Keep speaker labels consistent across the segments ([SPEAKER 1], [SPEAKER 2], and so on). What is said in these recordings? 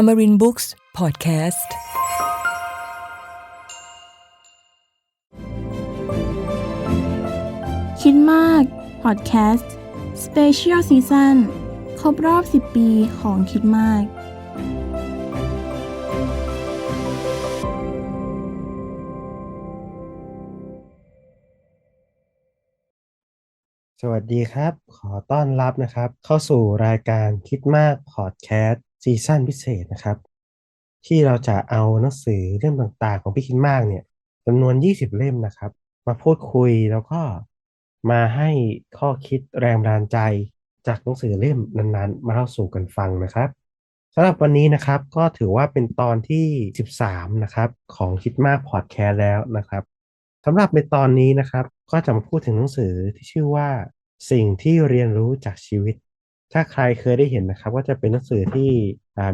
[SPEAKER 1] Amarin Books Podcast
[SPEAKER 2] คิดมากพอดแคสต์สเปเชียลซีซั่นครบรอบ 10 ปีของคิดมาก
[SPEAKER 3] สวัสดีครับ ขอต้อนรับนะครับ เข้าสู่รายการคิดมากพอดแคสต์ ซีซั่นพิเศษนะครับ ที่เราจะเอาหนังสือเล่มต่างๆ ของพี่คิดมากเนี่ยจำนวน 20 เล่มนะครับ มาพูดคุยแล้วก็มาให้ข้อคิดแรงบันดาลใจจากหนังสือเล่มนั้นๆ มาเล่าสู่กันฟังนะครับสำหรับวันนี้นะครับก็ถือว่าเป็นตอนที่ 13 นะครับ ของคิดมากพอดแคสต์แล้วนะครับสำหรับในตอนนี้นะครับ ก็จะมาพูดถึงหนังสือที่ชื่อว่า สิ่งที่เรียนรู้จากชีวิต ถ้าใครเคยได้เห็นนะครับ ก็จะเป็นหนังสือที่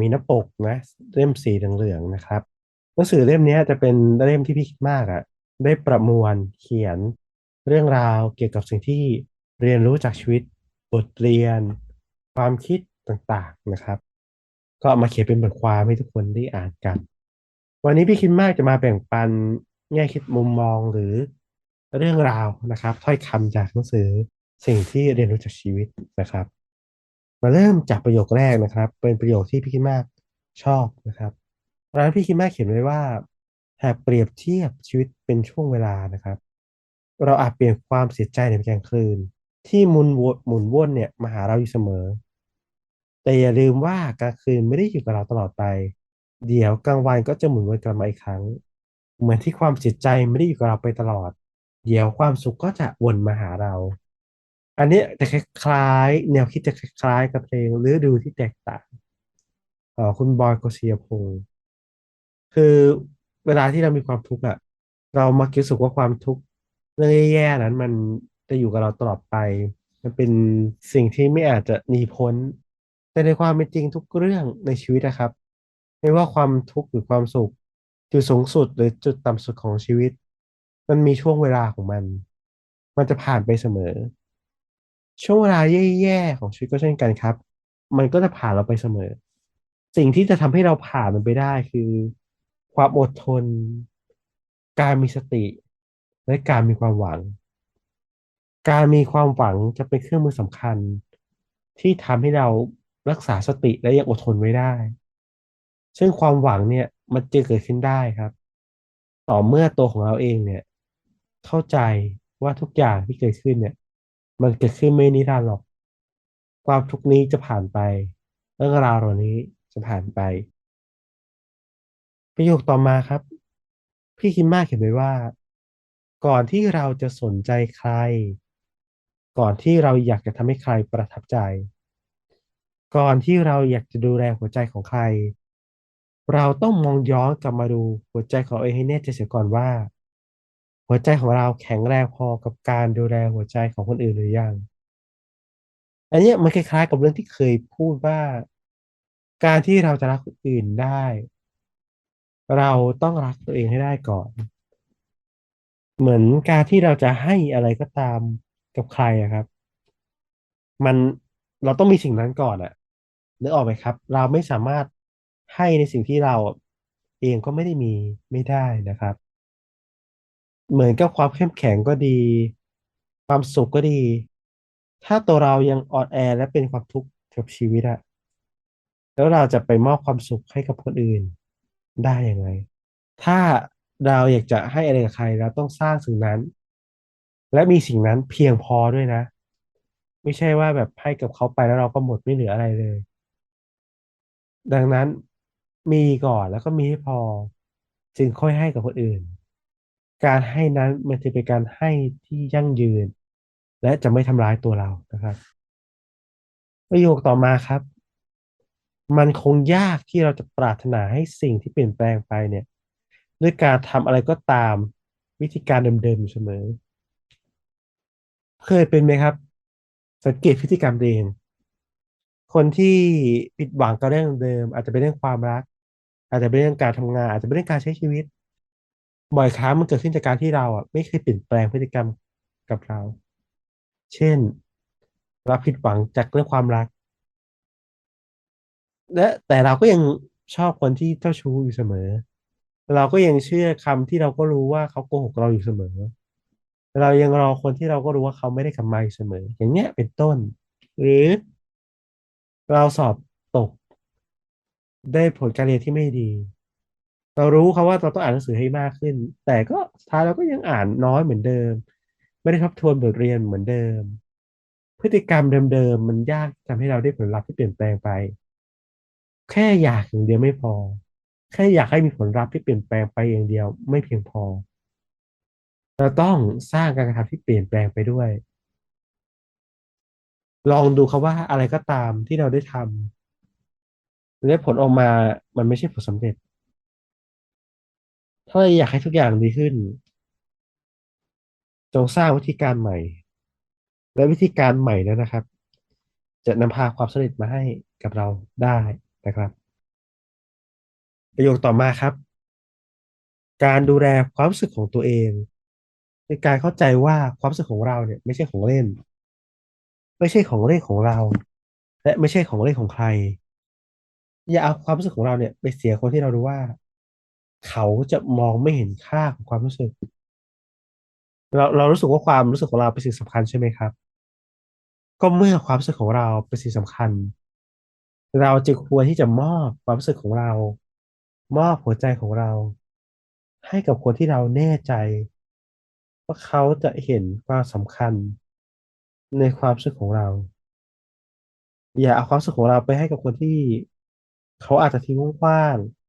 [SPEAKER 3] มีหน้าปกนะเล่มสีเหลืองๆนะครับ หนังสือเล่มนี้จะเป็นเล่มที่พี่คิดมากอะ่ะได้ประมวลเขียนเรื่องราวเกี่ยวกับสิ่งที่เรียนรู้จากชีวิตบทเรียน ความคิดต่างๆนะครับ ก็มาเขียนเป็นบทความให้ทุกคนได้อ่านกัน วันนี้พี่คิดมากจะมาแบ่งปันแง่คิดมุมมองหรือเรื่องราวนะครับ ถ้อยคำจากหนังสือสิ่งที่เรียนรู้จากชีวิตนะครับ มาเริ่มจากประโยคแรกนะครับ เป็นประโยคที่พี่คิดมากชอบนะครับตอนนั้นพี่คิดมากเขียนไว้ว่า หากเปรียบเทียบชีวิตเป็นช่วงเวลานะครับ เราอาจเปลี่ยนความเสียใจในกลางคืน ที่มุนวนหมุนวนเนี่ยมาหาเราอยู่เสมอ แต่อย่าลืมว่ากลางคืนไม่ได้อยู่กับเราตลอดไป เดี๋ยวกลางวันก็จะหมุนวนกลับมาอีกครั้ง เหมือนที่ความเสียใจไม่ได้อยู่กับเราไปตลอด เดี๋ยวความสุขก็จะวนมาหาเรา อันนี้จะคล้ายๆแนวคิดจะคล้ายๆกับเพลงฤดูที่แตกต่างออคุณบอยกฤษยพงศ์คือเวลาที่เรามีความทุกข์อะเรามักรู้สึกว่าความทุกข์เรื่องแย่ๆนั้นมันจะอยู่กับเราตลอดไป มันเป็นสิ่งที่ไม่อาจจะหนีพ้น แต่ในความเป็นจริงทุกเรื่องในชีวิตนะครับ ไม่ว่าความทุกข์หรือความสุข จุดสูงสุดหรือจุดต่ำสุดของชีวิต มันมีช่วงเวลาของมัน มันจะผ่านไปเสมอ ช่วงเวลาแย่ๆของชีวิตก็เช่นกันครับ มันก็จะผ่านเราไปเสมอ สิ่งที่จะทำให้เราผ่านมันไปได้คือ ความอดทน การมีสติ และการมีความหวัง การมีความหวังจะเป็นเครื่องมือสำคัญ ที่ทำให้เรารักษาสติและยังอดทนไว้ได้ ซึ่งความหวังเนี่ยมันจะเกิดขึ้นได้ครับ ต่อเมื่อตัวของเราเองเนี่ย เข้าใจว่าทุกอย่างที่เกิดขึ้นเนี่ย มันเกิดขึ้นไม่นิรันดร์หรอก ความทุกข์นี้จะผ่านไป เรื่องราวเหล่านี้จะผ่านไป ประโยคต่อมาครับ พี่คิมมาเขียนไว้ว่า ก่อนที่เราจะสนใจใคร ก่อนที่เราอยากจะทำให้ใครประทับใจ ก่อนที่เราอยากจะดูแลหัวใจของใคร เราต้องมองย้อนกลับมาดูหัวใจของเราเองให้แน่ใจเสียก่อนว่า หัวใจของเราแข็งแรงพอกับการดูแลหัวใจของคนอื่นหรือยัง อันนี้มันคล้ายๆกับเรื่องที่เคยพูดว่า การที่เราจะรักคนอื่นได้ เราต้องรักตัวเองให้ได้ก่อน เหมือนการที่เราจะให้อะไรก็ตามกับใครอะครับ มันเราต้องมีสิ่งนั้นก่อนอะนึกออกไหมครับ เราไม่สามารถให้ในสิ่งที่เราเองก็ไม่ได้มีไม่ได้นะครับ เหมือนกับความเข้มแข็งก็ดี ความสุขก็ดี ถ้าตัวเรายังอ่อนแอและเป็นความทุกข์กับชีวิตอะแล้วเราจะไปมอบความสุขให้กับคนอื่นได้ยังไง ถ้าเราอยากจะให้อะไรกับใครเราต้องสร้างสิ่งนั้น และมีสิ่งนั้นเพียงพอด้วยนะ ไม่ใช่ว่าแบบให้กับเขาไปแล้วเราก็หมดไม่เหลืออะไรเลย ดังนั้นมีก่อนแล้วก็มีให้พอ จึงค่อยให้กับคนอื่น การให้นั้นมันจะเป็นการให้ที่ยั่งยืน และจะไม่ทำร้ายตัวเรานะครับ ประโยคต่อมาครับ มันคงยากที่เราจะปรารถนาให้สิ่งที่เปลี่ยนแปลงไปเนี่ย ด้วยการทำอะไรก็ตามวิธีการเดิมๆอยู่เสมอ เคยเป็นไหมครับ สังเกตพฤติกรรมเองคนที่ผิดหวังกับเรื่องเดิม อาจจะเป็นเรื่องความรัก อาจจะเป็นเรื่องการทำงาน อาจจะเป็นเรื่องการใช้ชีวิต บ่อยครั้งมันเกิดขึ้นจากการที่เราอะไม่เคยเปลี่ยนแปลงพฤติกรรมกับเรา เช่น เราผิดหวังจากเรื่องความรัก และแต่เราก็ยังชอบคนที่เจ้าชู้อยู่เสมอ เราก็ยังเชื่อคำที่เราก็รู้ว่าเขาโกหกเราอยู่เสมอ เรายังรอคนที่เราก็รู้ว่าเขาไม่ได้กลับมาอยู่เสมอ อย่างเนี้ยเป็นต้น หรือ เราสอบตก ได้ผลการเรียนที่ไม่ดี เรารู้ครับว่าเราต้องอ่านหนังสือให้มากขึ้น แต่ก็ท้ายเราก็ยังอ่านน้อยเหมือนเดิม ไม่ได้ทบทวนบทเรียนเหมือนเดิม พฤติกรรมเดิมๆมันยากทำให้เราได้ผลลัพธ์ที่เปลี่ยนแปลงไป แค่อยากอย่างเดียวไม่พอ แค่อยากให้มีผลลัพธ์ที่เปลี่ยนแปลงไปอย่างเดียว ไม่เพียงพอ เราต้องสร้างการกระทำที่เปลี่ยนแปลงไปด้วย ลองดูครับว่าอะไรก็ตามที่เราได้ทำและผลออกมามันไม่ใช่ผลสำเร็จ ถ้าเราอยากให้ทุกอย่างดีขึ้น จงสร้างวิธีการใหม่ และวิธีการใหม่นั้นนะครับ จะนำพาความสำเร็จมาให้กับเราได้นะครับ ประโยคต่อมาครับ การดูแลความรู้สึกของตัวเองคือการเข้าใจว่าความรู้สึกของเราเนี่ยไม่ใช่ของเล่น ไม่ใช่ของเล่นของเรา และไม่ใช่ของเล่นของใคร อย่าเอาความรู้สึกของเราเนี่ยไปเสียคนที่เรารู้ว่า เขาจะมองไม่เห็นค่าของความรู้สึก เราเรารู้สึกว่าความรู้สึกของเราเป็นสิ่งสำคัญใช่ไหมครับ ก็เมื่อความรู้สึกของเราเป็นสิ่งสำคัญ เราจึงควรที่จะมอบความรู้สึกของเรา มอบหัวใจของเรา ให้กับคนที่เราแน่ใจ ว่าเขาจะเห็นความสำคัญในความรู้สึกของเรา อย่าเอาความรู้สึกของเราไปให้กับคนที่ เขาอาจจะทิ้งขว้างๆ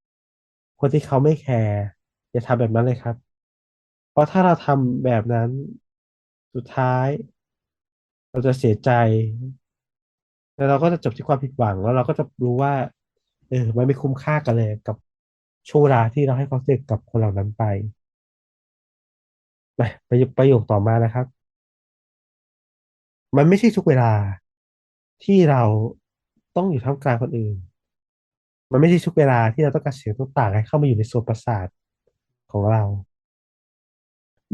[SPEAKER 3] คนที่เขาไม่แคร์อย่าทำแบบนั้นเลยครับ เพราะถ้าเราทำแบบนั้นสุดท้าย เราจะเสียใจ แล้วเราก็จะจบที่ความผิดหวังแล้วเราก็จะรู้ว่า เออมันไม่คุ้มค่ากันเลยกับช่วงเวลาที่เราให้ความรู้สึกกับคนเหล่านั้นไปไปประโยคต่อมานะครับ มันไม่ใช่ทุกเวลาที่เราต้องอยู่ท่ามกลางคนอื่น มันไม่ใช่ทุกเวลาที่เราต้องการเสียงต่างๆให้เข้ามาอยู่ในโซนประสาทของเรา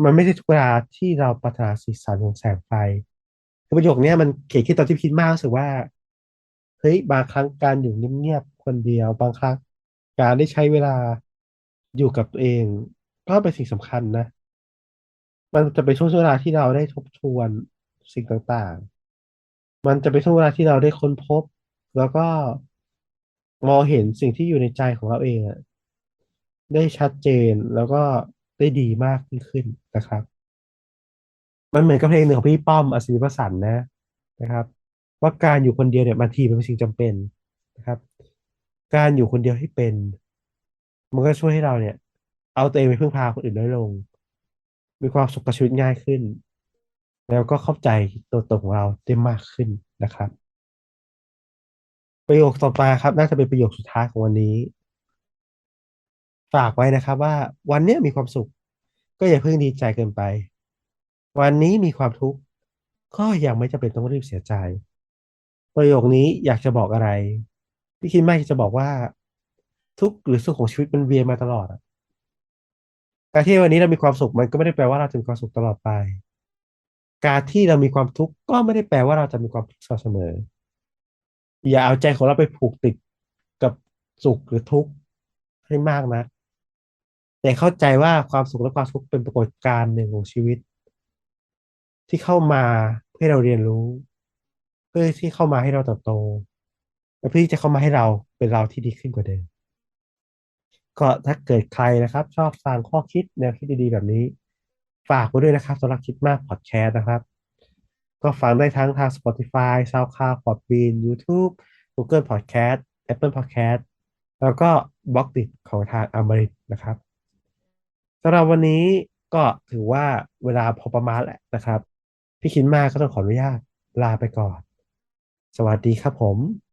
[SPEAKER 3] มันไม่ใช่ทุกเวลาที่เราปรารถนาสีสันของแสงไฟคือประโยคนี้มันเขียนขึ้นตอนที่คิดมากรู้สึกว่า เฮ้ยบางครั้งการอยู่เงียบๆคนเดียว บางครั้งการได้ใช้เวลาอยู่กับตัวเอง ก็เป็นสิ่งสำคัญนะ มันจะเป็นช่วงเวลาที่เราได้ทบทวนสิ่งต่างๆ มันจะเป็นช่วงเวลาที่เราได้ค้นพบ แล้วก็ มองเห็นสิ่งที่อยู่ในใจของเราเองอะได้ชัดเจนแล้วก็ได้ดีมากยิ่งขึ้นนะครับ มันเหมือนกับเพลงหนึ่งของพี่ป้อมอศิริประสันนะนะครับ ว่าการอยู่คนเดียวเนี่ยบางทีมันเป็นสิ่งจำเป็นนะครับ การอยู่คนเดียวให้เป็น มันก็ช่วยให้เราเนี่ย เอาตัวเองไปพึ่งพาคนอื่นน้อยลง มีความสุขกับชีวิตง่ายขึ้น แล้วก็เข้าใจตัวตนของเราได้มากขึ้นนะครับ ประโยคต่อมาครับ น่าจะเป็นประโยคสุดท้ายของวันนี้ ฝากไว้นะครับ ว่าวันนี้มีความสุข ก็อย่าเพิ่งดีใจเกินไป วันนี้มีความทุกข์ก็ยังไม่จำเป็นต้องรีบเสียใจ ประโยคนี้อยากจะบอกอะไร พี่คิดไม่จะบอกว่า ทุกข์หรือสุขของชีวิตมันเวียนมาตลอดการที่วันนี้เรามีความสุขมันก็ไม่ได้แปลว่าเราจะมีความสุขตลอดไป การที่เรามีความทุกข์ก็ไม่ได้แปลว่าเราจะมีความทุกข์เสมอ อย่าเอาใจของเราไปผูกติดกับสุขหรือทุกข์ให้มากนะแต่เข้าใจว่าความสุขและความทุกข์เป็นปรากฏการณ์หนึ่งของชีวิต ที่เข้ามาเพื่อเราเรียนรู้ เพื่อที่เข้ามาให้เราเติบโตและเพื่อที่จะเข้ามาให้เราเป็นเราที่ดีขึ้นกว่าเดิมก็ถ้าเกิดใครนะครับ ชอบฟังข้อคิดแนวคิดดีๆแบบนี้ ฝากไว้ด้วยนะครับสำหรับคิดมากพอดแคสต์นะครับ ก็ฟังได้ทั้งทาง Spotify, SoundCloud, Podbean, YouTube, Google Podcast, Apple Podcast แล้วก็บล็อกดิของทางอมริตนะครับสำหรับวันนี้ก็ถือว่าเวลาพอประมาณแหละนะครับ พี่คินมากก็ต้องขออนุญาตลาไปก่อน สวัสดีครับผ
[SPEAKER 4] ม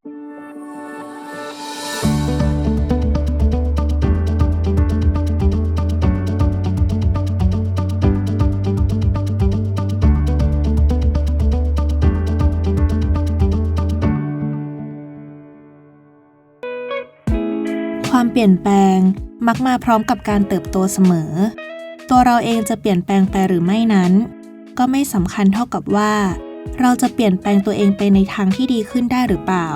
[SPEAKER 4] เปลี่ยนแปลงมักมาพร้อมกับการเติบโตเสมอ ตัวเราเองจะเปลี่ยนแปลงไปหรือไม่นั้น ก็ไม่สำคัญเท่ากับว่า เราจะเปลี่ยนแปลงตัวเองไปในทางที่ดีขึ้นได้หรือเปล่า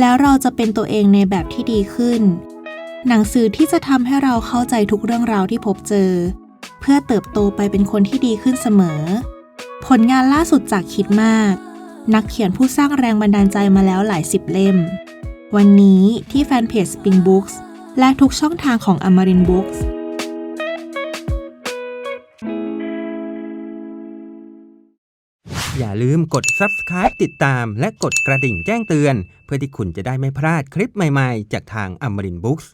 [SPEAKER 4] แล้วเราจะเป็นตัวเองในแบบที่ดีขึ้น หนังสือที่จะทำให้เราเข้าใจทุกเรื่องราวที่พบเจอ เพื่อเติบโตไปเป็นคนที่ดีขึ้นเสมอ ผลงานล่าสุดจากคิดมาก นักเขียนผู้สร้างแรงบันดาลใจมาแล้วหลายสิบเล่ม วันนี้ที่แฟนเพจ Spring Books และทุกช่องทางของ Amarin Books
[SPEAKER 5] อย่าลืมกด subscribe ติดตามและกดกระดิ่งแจ้งเตือน เพื่อที่คุณจะได้ไม่พลาดคลิปใหม่ๆ จากทาง Amarin Books